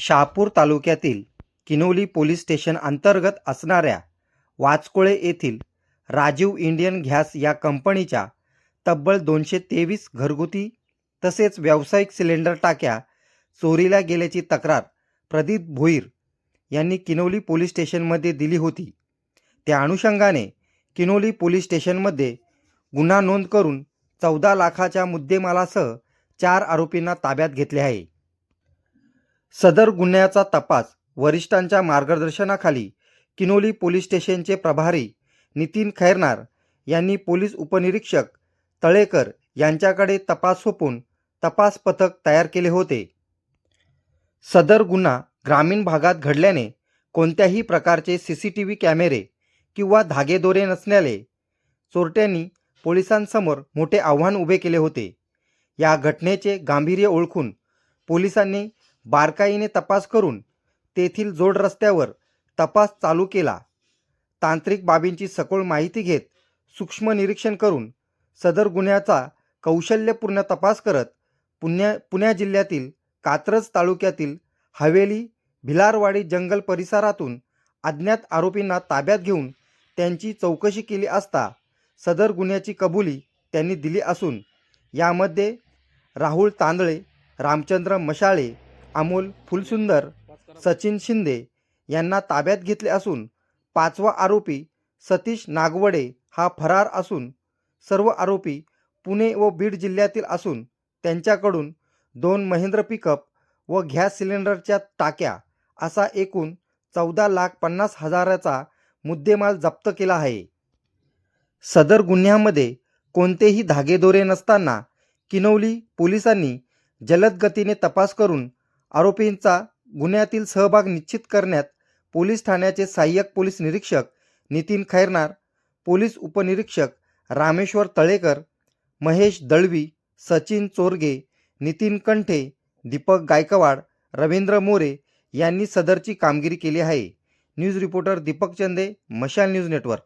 शहापूर तालुक्यातील Kinoli police station अंतर्गत असणाऱ्या वाचकोळे येथील राजीव इंडियन गॅस या कंपनीच्या तब्बल दोनशे तेवीस घरगुती तसेच व्यावसायिक सिलेंडर टाक्या चोरीला गेल्याची तक्रार प्रदीप भोईर यांनी किनोली पोलीस स्टेशनमध्ये दिली होती. त्या अनुषंगाने किनोली पोलीस स्टेशनमध्ये गुन्हा नोंद करून चौदा लाखाच्या मुद्देमालासह चार आरोपींना ताब्यात घेतले आहे. सदर गुन्ह्याचा तपास वरिष्ठांच्या मार्गदर्शनाखाली किनोली पोलीस स्टेशनचे प्रभारी नितीन खैरनार यांनी पोलीस उपनिरीक्षक तळेकर यांच्याकडे तपास सोपून तपास पथक तयार केले होते. सदर गुन्हा ग्रामीण भागात घडल्याने कोणत्याही प्रकारचे सी सी टी व्ही कॅमेरे किंवा धागेदोरे नसल्याने चोरट्यांनी पोलिसांसमोर मोठे आव्हान उभे केले होते. या घटनेचे गांभीर्य ओळखून पोलिसांनी बारकाईने तपास करून तेथील जोड रस्त्यावर तपास चालू केला. तांत्रिक बाबींची सखोल माहिती घेत सूक्ष्म निरीक्षण करून सदर गुन्ह्याचा कौशल्यपूर्ण तपास करत पुण्या पुण्या जिल्ह्यातील कात्रज तालुक्यातील हवेली भिलारवाडी जंगल परिसरातून अज्ञात आरोपींना ताब्यात घेऊन त्यांची चौकशी केली असता सदर गुन्ह्याची कबुली त्यांनी दिली असून यामध्ये राहुल तांदळे रामचंद्र मशाळे अमोल फुलसुंदर सचिन शिंदे यांना ताब्यात घेतले असून पाचवा आरोपी सतीश नागवडे हा फरार असून सर्व आरोपी पुणे व बीड जिल्ह्यातील असून त्यांच्याकडून दोन महेंद्र पिकअप व गॅस सिलेंडरच्या टाक्या असा एकूण चौदा लाख पन्नास हजाराचा मुद्देमाल जप्त केला आहे. सदर गुन्ह्यामध्ये कोणतेही धागेदोरे नसताना किनवली पोलिसांनी जलद गतीने तपास करून आरोपींचा गुन्ह्यातील सहभाग निश्चित करण्यात पोलीस ठाण्याचे सहाय्यक पोलीस निरीक्षक नितीन खैरनार पोलीस उपनिरीक्षक रामेश्वर तळेकर महेश दळवी सचिन चोरगे नितीन कंठे दीपक गायकवाड रवींद्र मोरे यांनी सदरची कामगिरी केली आहे. न्यूज रिपोर्टर दीपक चंदे मशाल न्यूज नेटवर्क.